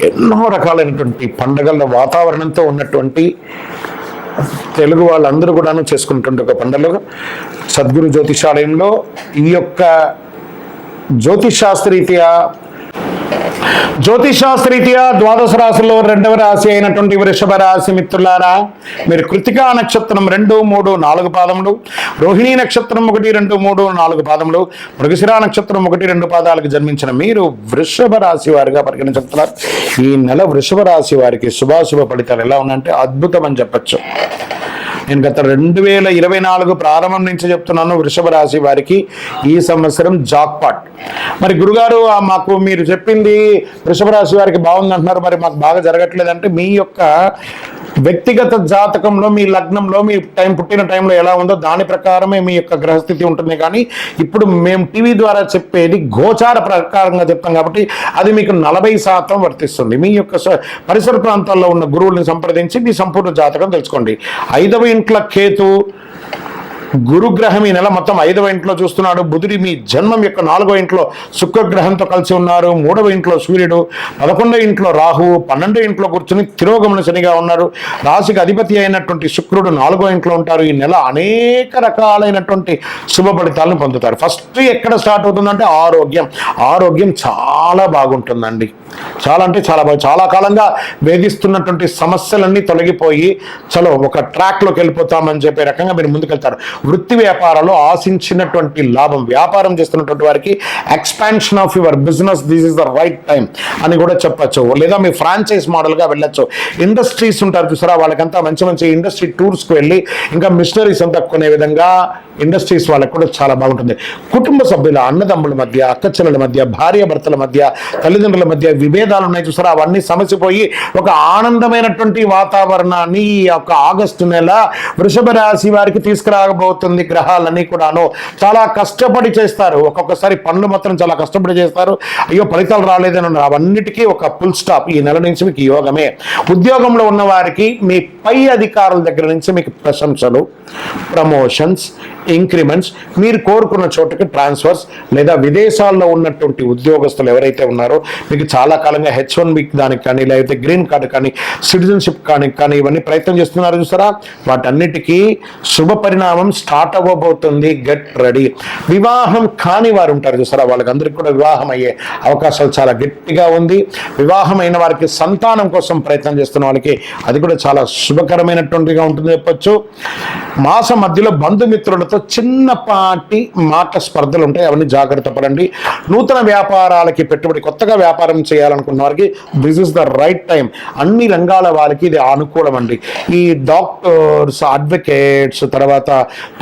ఎన్నో రకాలైనటువంటి పండగల వాతావరణంతో ఉన్నటువంటి తెలుగు వాళ్ళందరూ కూడాను చేసుకున్నటువంటి ఒక పండుగ. సద్గురు జ్యోతిషాలయంలో ఈ యొక్క జ్యోతిషాస్త్రరీత్యా జ్యోతిషాస్త్రీత్యా ద్వాదశ రాశుల్లో రెండవ రాశి అయినటువంటి వృషభ రాశి మిత్రులారా మీరు కృతికా నక్షత్రం రెండు మూడు నాలుగు పాదములు రోహిణి నక్షత్రం ఒకటి రెండు మూడు నాలుగు పాదములు మృగశిరా నక్షత్రం ఒకటి రెండు పాదాలకు జన్మించిన మీరు వృషభ రాశి వారిగా పరిగణించుతున్నారు ఈ నెల వృషభ రాశి వారికి శుభాశుభ ఫలితాలు ఎలా ఉన్నాయంటే అద్భుతం అని చెప్పచ్చు. నేను గత రెండు వేల ఇరవై నాలుగు ప్రారంభం నుంచి చెప్తున్నాను వృషభ రాశి వారికి ఈ సంవత్సరం జాక్పాట్. మరి గురుగారు మాకు మీరు చెప్పింది వృషభ రాశి వారికి బాగుంది అంటున్నారు మరి మాకు బాగా జరగట్లేదంటే మీ యొక్క వ్యక్తిగత జాతకంలో మీ లగ్నంలో మీ టైం పుట్టిన టైంలో ఎలా ఉందో దాని ప్రకారమే మీ యొక్క గ్రహస్థితి ఉంటుంది. కానీ ఇప్పుడు మేము టీవీ ద్వారా చెప్పేది గోచార ప్రకారంగా చెప్తాం కాబట్టి అది మీకు నలభై శాతం వర్తిస్తుంది. మీ యొక్క స- పరిసర ప్రాంతాల్లో ఉన్న గురువుల్ని సంప్రదించి మీ సంపూర్ణ జాతకం తెలుసుకోండి. ఐదవ ఇంట్ల కేతు గురుగ్రహం ఈ నెల మొత్తం ఐదవ ఇంట్లో చూస్తున్నాడు. బుధుడి మీ జన్మం యొక్క నాలుగో ఇంట్లో శుక్రగ్రహంతో కలిసి ఉన్నారు. మూడవ ఇంట్లో సూర్యుడు పదకొండో ఇంట్లో రాహువు పన్నెండో ఇంట్లో కూర్చుని తిరోగమన శనిగా ఉన్నారు. రాశికి అధిపతి అయినటువంటి శుక్రుడు నాలుగో ఇంట్లో ఉంటారు. ఈ నెల అనేక రకాలైనటువంటి శుభ ఫలితాలను పొందుతారు. ఫస్ట్ ఎక్కడ స్టార్ట్ అవుతుందంటే ఆరోగ్యం. ఆరోగ్యం చాలా బాగుంటుందండి. చాలా అంటే చాలా బాగా చాలా కాలంగా వేధిస్తున్నటువంటి సమస్యలన్నీ తొలగిపోయి చలో ఒక ట్రాక్లోకి వెళ్ళిపోతామని చెప్పే రకంగా మీరు ముందుకెళ్తారు. వృత్తి వ్యాపారాలు ఆశించినటువంటి లాభం వ్యాపారం చేస్తున్నటువంటి వారికి expansion of your business this is the right time అని కూడా చెప్పచ్చు. లేదా మీ ఫ్రాంచైజ్ మోడల్గా వెళ్ళొచ్చు. ఇండస్ట్రీస్ ఉంటారు చూసారా వాళ్ళకంతా మంచి మంచి ఇండస్ట్రీ టూర్స్కి వెళ్ళి ఇంకా మిషనరీస్ అంతా కొనే విధంగా ఇండస్ట్రీస్ వాళ్ళకి కూడా చాలా బాగుంటుంది. కుటుంబ సభ్యుల అన్నదమ్ముల మధ్య అక్కచెల్లెల మధ్య భార్య భర్తల మధ్య తల్లిదండ్రుల మధ్య విభేదాలు ఉన్నాయి చూసారా? అవన్నీ సమసిపోయి ఒక ఆనందమైనటువంటి వాతావరణాన్ని ఈ యొక్క ఆగస్టు నెల వృషభ రాశి వారికి తీసుకురాబోతుంది గ్రహాలన్నీ కూడాను. చాలా కష్టపడి చేస్తారు. ఒక్కొక్కసారి పనులు మాత్రం చాలా కష్టపడి చేస్తారు. అయ్యో ఫలితాలు రాలేదని అవన్నిటికీ ఒక ఫుల్ స్టాప్ ఈ నెల నుంచి మీకు యోగమే. ఉద్యోగంలో ఉన్న వారికి మీ పై అధికారుల దగ్గర నుంచి మీకు ప్రశంసలు ప్రమోషన్స్ ఇంక్రిమెంట్స్. మీరు కోరుకున్న చోటుకి ట్రాన్స్ఫర్స్ లేదా విదేశాల్లో ఉన్నటువంటి ఉద్యోగస్తులు ఎవరైతే ఉన్నారో మీకు చాలా కాలంగా హెచ్ వన్ బి దానికి కానీ లేకపోతే గ్రీన్ కార్డు కానీ సిటిజన్షిప్ కానీ కానీ ఇవన్నీ ప్రయత్నం చేస్తున్నారు చూసారా? వాటన్నిటికీ శుభ పరిణామం స్టార్ట్ అవ్వబోతుంది. Get ready. వివాహం కాని వారు ఉంటారు చూసారా? వాళ్ళకందరికీ కూడా వివాహం అయ్యే అవకాశాలు చాలా గట్టిగా ఉంది. వివాహం అయిన వారికి సంతానం కోసం ప్రయత్నం చేస్తున్న వాళ్ళకి అది కూడా చాలా శుభకరమైనటువంటిగా ఉంటుంది చెప్పొచ్చు. మాస మధ్యలో బంధుమిత్రులతో చిన్నపాటి మాట స్పర్ధలు ఉంటాయి అవన్నీ జాగ్రత్త పడండి. నూతన వ్యాపారాలకి పెట్టుబడి కొత్తగా వ్యాపారం చేయాలనుకున్న వారికి this is the right time అన్ని రంగాల వారికి ఇది అనుకూలం అండి. ఈ డాక్టర్స్ అడ్వకేట్స్ తర్వాత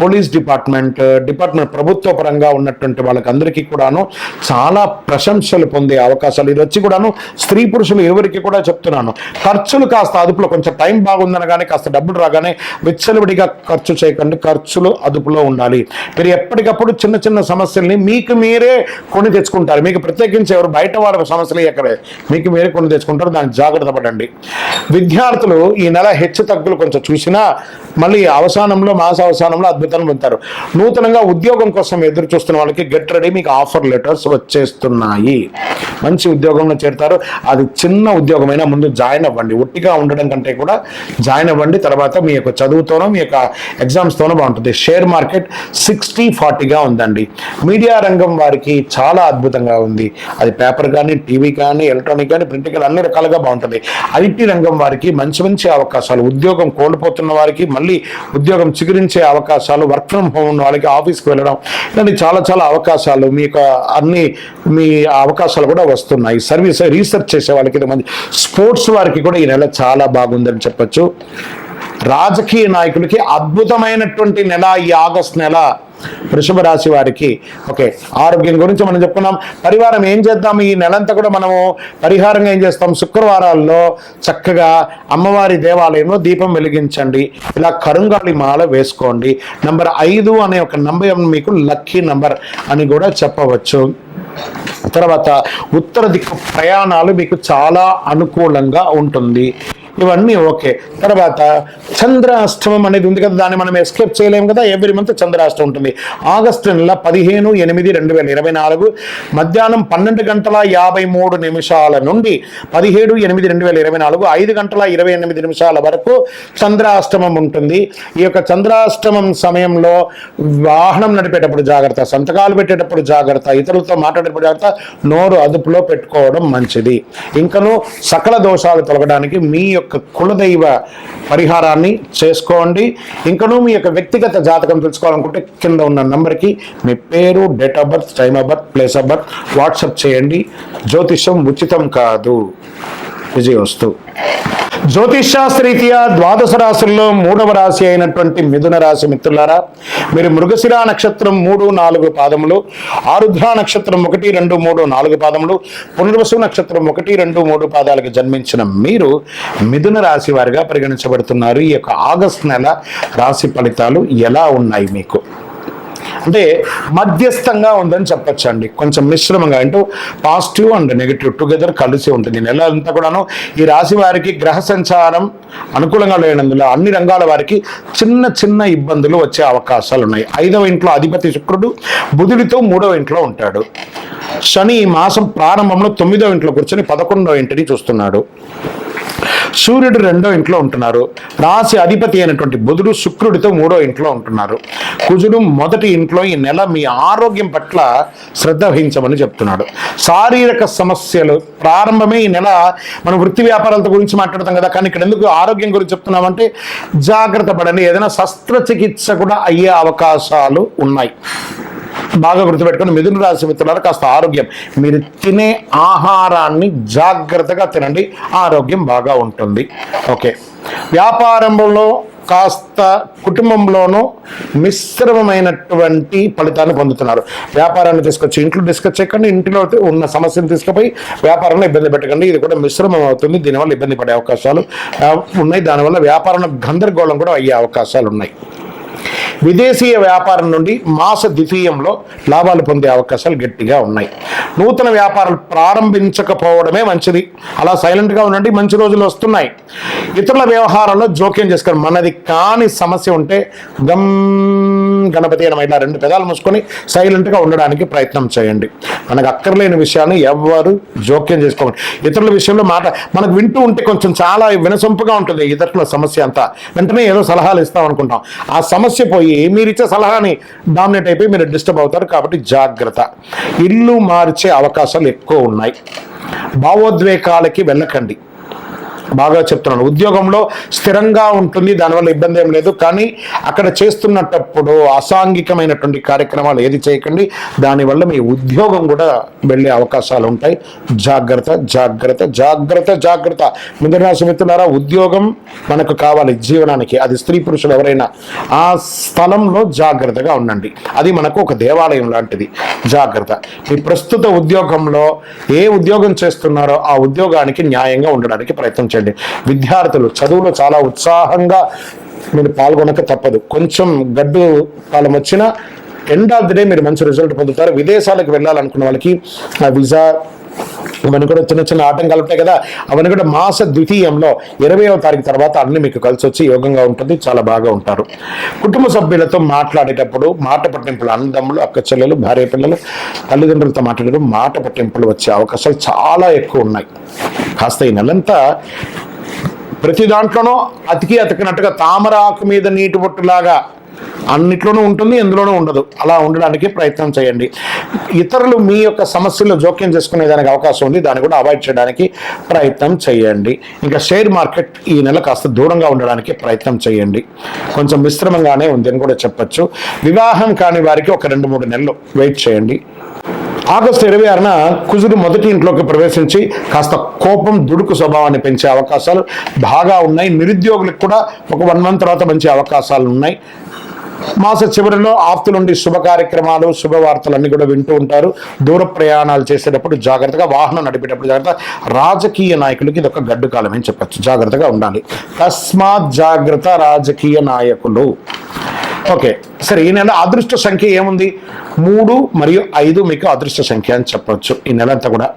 పోలీస్ డిపార్ట్మెంట్ డిపార్ట్మెంట్ ప్రభుత్వ పరంగా ఉన్నటువంటి వాళ్ళకి అందరికీ కూడాను చాలా ప్రశంసలు పొందే అవకాశాలు. ఇది వచ్చి కూడాను స్త్రీ పురుషులు ఎవరికి కూడా చెప్తున్నాను. ఖర్చులు కాస్త అదుపులో కొంచెం టైం బాగుందనగానే కాస్త డబ్బులు రాగానే విచ్చలవిడిగా ఖర్చు చేయకండి. ఖర్చులు అదుపులో ఉండాలి. మీరు ఎప్పటికప్పుడు చిన్న చిన్న సమస్యల్ని మీకు మీరే కొని తెచ్చుకుంటారు. మీకు ప్రత్యేకించి ఎవరు బయట వారి సమస్యలు ఎక్కడే మీకు మీరే కొని తెచ్చుకుంటారు. దానికి జాగ్రత్త పడండి. విద్యార్థులు ఈ నెల హెచ్చు తగ్గులు కొంచెం చూసినా మళ్ళీ అవసానంలో మాస అవసానంలో అద్భుతం పొందుతారు నూతనంగా ఉద్యోగం కోసం ఎదురు చూస్తున్న వాళ్ళకి గెట్ రెడీ మీకు ఆఫర్ లెటర్స్ వచ్చేస్తున్నాయి. మంచి ఉద్యోగంలో చేరుతారు. అది చిన్న ఉద్యోగమైనా ముందు జాయిన్ అవ్వండి. ఒట్టిగా ఉండడం కంటే కూడా జాయిన్ అవ్వండి. తర్వాత మీ యొక్క చదువుతోనో మీ యొక్క ఎగ్జామ్స్తోనో బాగుంటుంది. షేర్ మార్కెట్ సిక్స్టీ ఫార్టీగా ఉందండి. మీడియా రంగం వారికి చాలా అద్భుతంగా ఉంది. అది పేపర్ కానీ టీవీ కానీ ఎలక్ట్రానిక్ కానీ ప్రింట్ కానీ అన్ని రకాలుగా బాగుంటుంది. ఐటీ రంగం వారికి మంచి మంచి అవకాశాలు ఉద్యోగం కోల్పోతున్న వారికి మళ్ళీ ఉద్యోగం చిగురించే అవకాశాలు వర్క్ ఫ్రమ్ హోమ్ ఉన్న వాళ్ళకి ఆఫీస్కి వెళ్ళడం ఇలాంటి చాలా చాలా అవకాశాలు మీ యొక్క అన్ని మీ అవకాశాలు కూడా వస్తున్నాయి. సర్వీస్ రీసెర్చ్ చేసే వాళ్ళకి మంచి స్పోర్ట్స్ వారికి కూడా ఈ నెల చాలా బాగుందని చెప్పొచ్చు. రాజకీయ నాయకులకి అద్భుతమైనటువంటి నెల ఈ ఆగస్ట్ నెల. వృషభ రాశి వారికి. ఓకే ఆరోగ్యం గురించి మనం చెప్పుకున్నాం. పరివారం ఏం చేద్దాం? ఈ నెలంతా కూడా మనము పరిహారంగా ఏం చేస్తాం? శుక్రవారాల్లో చక్కగా అమ్మవారి దేవాలయంలో దీపం వెలిగించండి. ఇలా కరుంగాళి మాల వేసుకోండి. నంబర్ ఐదు అనే ఒక నంబర్ మీకు లక్కీ నంబర్ అని కూడా చెప్పవచ్చు. తర్వాత ఉత్తర దిక్కు ప్రయాణాలు మీకు చాలా అనుకూలంగా ఉంటుంది. ఇవన్నీ ఓకే. తర్వాత చంద్రాష్టమం అనేది ఉంది కదా దాన్ని మనం ఎస్కేప్ చేయలేము కదా ఎవ్రీ మంత్ చంద్రాష్టమం ఉంటుంది. ఆగస్టు నెల పదిహేను ఎనిమిది రెండు వేల ఇరవై నాలుగు మధ్యాహ్నం పన్నెండు గంటల యాభై మూడు నిమిషాల నుండి పదిహేడు ఎనిమిది రెండు వేల ఇరవై నాలుగు ఐదు గంటల ఇరవై ఎనిమిది నిమిషాల వరకు చంద్రాష్టమం ఉంటుంది. ఈ యొక్క చంద్రాష్టమం సమయంలో వాహనం నడిపేటప్పుడు జాగ్రత్త సంతకాలు పెట్టేటప్పుడు జాగ్రత్త ఇతరులతో మాట్లాడేటప్పుడు జాగ్రత్త నోరు అదుపులో పెట్టుకోవడం మంచిది. ఇంకను సకల దోషాలు తొలగడానికి మీ యొక్క కులదైవ పరిహారాన్ని చేసుకోండి. ఇంకనూ మీ యొక్క వ్యక్తిగత జాతకం తెలుసుకోవాలనుకుంటే కింద ఉన్న నంబర్కి మీ పేరు date of birth time of birth place of birth WhatsApp చేయండి. జ్యోతిషం ఉచితం కాదు. విజయోస్తు జ్యోతిషాస్త్రీత్యా ద్వాదశ రాశుల్లో మూడవ రాశి అయినటువంటి మిథున రాశి మిత్రులారా మీరు మృగశిర నక్షత్రం మూడు నాలుగు పాదములు ఆరుద్ర నక్షత్రం ఒకటి రెండు మూడు నాలుగు పాదములు పునర్వసు నక్షత్రం ఒకటి రెండు మూడు పాదాలకు జన్మించిన మీరు మిథున రాశి వారిగా పరిగణించబడుతున్నారు. ఈ యొక్క ఆగస్ట్ నెల రాశి ఫలితాలు ఎలా ఉన్నాయి మీకు? అంటే మధ్యస్థంగా ఉందని చెప్పచ్చు అండి కొంచెం మిశ్రమంగా అంటూ పాజిటివ్ అండ్ నెగిటివ్ టుగెదర్ కలిసి ఉంటుంది. నెల అంతా కూడాను ఈ రాశి వారికి గ్రహ సంచారం అనుకూలంగా లేనందున అన్ని రంగాల వారికి చిన్న చిన్న ఇబ్బందులు వచ్చే అవకాశాలు ఉన్నాయి. ఐదవ ఇంట్లో అధిపతి శుక్రుడు బుధుడితో మూడవ ఇంట్లో ఉంటాడు. శని ఈ మాసం ప్రారంభంలో తొమ్మిదవ ఇంట్లో కూర్చొని పదకొండవ ఇంటిని చూస్తున్నాడు. సూర్యుడు రెండో ఇంట్లో ఉంటున్నారు. రాశి అధిపతి అయినటువంటి బుధుడు శుక్రుడితో మూడో ఇంట్లో ఉంటున్నారు. కుజుడు మొదటి ఇంట్లో ఈ నెల మీ ఆరోగ్యం పట్ల శ్రద్ధ వహించమని చెప్తున్నాడు. శారీరక సమస్యలు ప్రారంభమే ఈ నెల. మనం వృత్తి వ్యాపారాలతో గురించి మాట్లాడతాం కదా కానీ ఇక్కడ ఎందుకు ఆరోగ్యం గురించి చెప్తున్నామంటే జాగ్రత్త పడండి. ఏదైనా శస్త్రచికిత్స కూడా అయ్యే అవకాశాలు ఉన్నాయి. బాగా గుర్తుపెట్టుకొని మిథున రాశి మిత్రులారా కాస్త ఆరోగ్యం. మీరు తినే ఆహారాన్ని జాగ్రత్తగా తినండి. ఆరోగ్యం బాగా ఉంటుంది. ఓకే. వ్యాపారంలో కాస్త కుటుంబంలోనూ మిశ్రమమైనటువంటి ఫలితాన్ని పొందుతున్నారు. వ్యాపారాన్ని తీసుకొచ్చి ఇంట్లో డిస్కస్ చేయకండి. ఇంటిలో ఉన్న సమస్యను తీసుకుపోయి వ్యాపారంలో ఇబ్బంది పెట్టకండి. ఇది కూడా మిశ్రమం అవుతుంది. దీనివల్ల ఇబ్బంది పడే అవకాశాలు ఉన్నాయి. దానివల్ల వ్యాపారంలో గందరగోళం కూడా అయ్యే అవకాశాలు ఉన్నాయి. విదేశీయ వ్యాపారం నుండి మాస ద్వితీయంలో లాభాలు పొందే అవకాశాలు గట్టిగా ఉన్నాయి. నూతన వ్యాపారాలు ప్రారంభించకపోవడమే మంచిది. అలా సైలెంట్గా ఉండండి మంచి రోజులు వస్తున్నాయి. ఇతరుల వ్యవహారాల్లో జోక్యం చేసుకోండి. మనది కాని సమస్య ఉంటే గమ్ గణపతి అని ఇలా రెండు పెదాలు మూసుకొని సైలెంట్గా ఉండడానికి ప్రయత్నం చేయండి. మనకు అక్కర్లేని విషయాన్ని ఎవ్వరు జోక్యం చేసుకోండి ఇతరుల విషయంలో మాట మనకు వింటూ ఉంటే కొంచెం చాలా వినసొంపుగా ఉంటుంది ఇతరుల సమస్య అంతా. వెంటనే ఏదో సలహాలు ఇస్తాం అనుకుంటాం. ఆ సమస్య పోయి మీరు ఇచ్చే సలహాని డామినేట్ అయిపోయి మీరు డిస్టర్బ్ అవుతారు కాబట్టి జాగ్రత్త. ఇల్లు మార్చే అవకాశాలు ఎక్కువ ఉన్నాయి. భావోద్వేగాలకి వెళ్ళకండి. బాగా చెప్తున్నాను ఉద్యోగంలో స్థిరంగా ఉంటుంది దానివల్ల ఇబ్బంది ఏం లేదు. కానీ అక్కడ చేస్తున్నటప్పుడు అసాంఘికమైనటువంటి కార్యక్రమాలు ఏది చేయకండి దానివల్ల మీ ఉద్యోగం కూడా వెళ్ళే అవకాశాలు ఉంటాయి. జాగ్రత్త జాగ్రత్త జాగ్రత్త జాగ్రత్త. మిథునరాశి మిత్రులారా ఉద్యోగం మనకు కావాలి జీవనానికి. అది స్త్రీ పురుషులు ఎవరైనా ఆ స్థలంలో జాగ్రత్తగా ఉండండి. అది మనకు ఒక దేవాలయం లాంటిది. జాగ్రత్త. మీ ప్రస్తుత ఉద్యోగంలో ఏ ఉద్యోగం చేస్తున్నారో ఆ ఉద్యోగానికి న్యాయంగా ఉండడానికి ప్రయత్నం చేయండి. విద్యార్థులు చదువులో చాలా ఉత్సాహంగా మీరు పాల్గొనక తప్పదు. కొంచెం గడ్డు కాలం వచ్చినా ఎండ్ ఆఫ్ ది డే మీరు మంచి రిజల్ట్ పొందుతారు. విదేశాలకు వెళ్ళాలనుకున్న వాళ్ళకి ఆ వీసా అవన్నీ కూడా చిన్న చిన్న ఆటంకాలు ఉంటాయి కదా అవన్నీ కూడా మాస ద్వితీయంలో ఇరవైవ తారీఖు తర్వాత అన్ని మీకు కలిసి వచ్చి యోగంగా ఉంటుంది చాలా బాగా ఉంటారు. కుటుంబ సభ్యులతో మాట్లాడేటప్పుడు మాట పట్టింపులు అన్నదమ్ములు అక్క చెల్లెలు భార్య పిల్లలు తల్లిదండ్రులతో మాట్లాడేటప్పుడు మాట పట్టింపులు వచ్చే అవకాశాలు చాలా ఎక్కువ ఉన్నాయి. కాస్త ఈ నెలంతా ప్రతి దాంట్లోనూ అతికి అతికినట్టుగా తామర ఆకు మీద నీటి బొట్టులాగా అన్నిట్లోనూ ఉంటుంది ఎందులోనూ ఉండదు. అలా ఉండడానికి ప్రయత్నం చేయండి. ఇతరులు మీ యొక్క సమస్యలు జోక్యం చేసుకునే దానికి అవకాశం ఉంది దాన్ని కూడా అవాయిడ్ చేయడానికి ప్రయత్నం చేయండి. ఇంకా షేర్ మార్కెట్ ఈ నెల కాస్త దూరంగా ఉండడానికి ప్రయత్నం చేయండి. కొంచెం మిశ్రమంగానే ఉంది అని కూడా చెప్పచ్చు. వివాహం కాని వారికి ఒక రెండు మూడు నెలలు వెయిట్ చేయండి. ఆగస్టు ఇరవై ఆరున కుజుడు మొదటి ఇంట్లోకి ప్రవేశించి కాస్త కోపం దుడుకు స్వభావాన్ని పెంచే అవకాశాలు బాగా ఉన్నాయి. నిరుద్యోగులకు కూడా ఒక వన్ మంత్ తర్వాత మంచి అవకాశాలు ఉన్నాయి. మాస చివరిలో ఆప్తులుండి శుభ కార్యక్రమాలు శుభవార్తలు అన్ని కూడా వింటూ ఉంటారు. దూర ప్రయాణాలు చేసేటప్పుడు జాగ్రత్తగా వాహనం నడిపేటప్పుడు జాగ్రత్త రాజకీయ నాయకులకి ఇది ఒక గడ్డు కాలం అని చెప్పచ్చు. జాగ్రత్తగా ఉండాలి. తస్మాత్ జాగ్రత్త రాజకీయ నాయకులు. ఓకే. సరే ఈ నెల అదృష్ట సంఖ్య ఏముంది? మూడు మరియు ఐదు మీకు అదృష్ట సంఖ్య అని చెప్పవచ్చు ఈ నెల అంతా కూడా.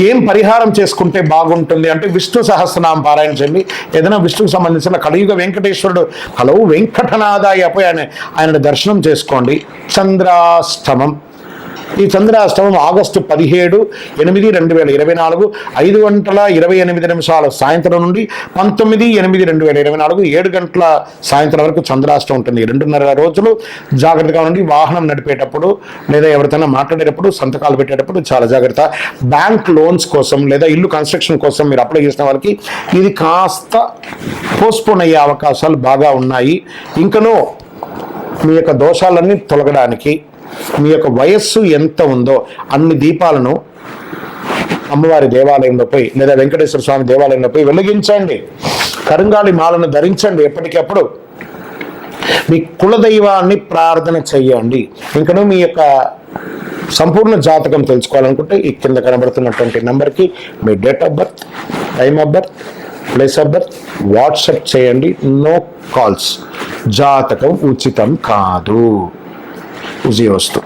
ఏం పరిహారం చేసుకుంటే బాగుంటుంది? అంటే విష్ణు సహస్రనామం పారాయణ చేయండి. ఏదైనా విష్ణుకు సంబంధించిన కలియుగ వెంకటేశ్వరుడు హలో వెంకటనాథాయ పోయి ఆయన ఆయన దర్శనం చేసుకోండి. చంద్రాష్టమం. ఈ చంద్రాష్టమం ఆగస్టు పదిహేడు ఎనిమిది రెండు వేల ఇరవై నాలుగు ఐదు గంటల ఇరవై ఎనిమిది నిమిషాల సాయంత్రం నుండి పంతొమ్మిది ఎనిమిది రెండు వేల ఇరవై నాలుగు ఏడు గంటల సాయంత్రం వరకు చంద్రాష్టం ఉంటుంది. రెండున్నర రోజులు జాగ్రత్తగా ఉండి వాహనం నడిపేటప్పుడు లేదా ఎవరితోనైనా మాట్లాడేటప్పుడు సంతకాలు పెట్టేటప్పుడు చాలా జాగ్రత్త. బ్యాంక్ లోన్స్ కోసం లేదా ఇల్లు కన్స్ట్రక్షన్ కోసం మీరు అప్లై చేసిన వాళ్ళకి ఇది కాస్త పోస్ట్పోన్ అయ్యే అవకాశాలు బాగా ఉన్నాయి. ఇంకనూ మీ యొక్క దోషాలన్నీ తొలగడానికి మీ యొక్క వయస్సు ఎంత ఉందో అన్ని దీపాలను అమ్మవారి దేవాలయంలో పోయి లేదా వెంకటేశ్వర స్వామి దేవాలయంలో పోయి వెలిగించండి. కరుంగాలి మాలను ధరించండి ఎప్పటికప్పుడు. మీ కులదైవాన్ని ప్రార్థన చెయ్యండి. ఇంకను మీ యొక్క సంపూర్ణ జాతకం తెలుసుకోవాలనుకుంటే ఈ కింద కనబడుతున్నటువంటి నెంబర్కి మీ date of birth time of birth place of birth WhatsApp చేయండి. No calls. జాతకం ఉచితం కాదు. విజయవస్తు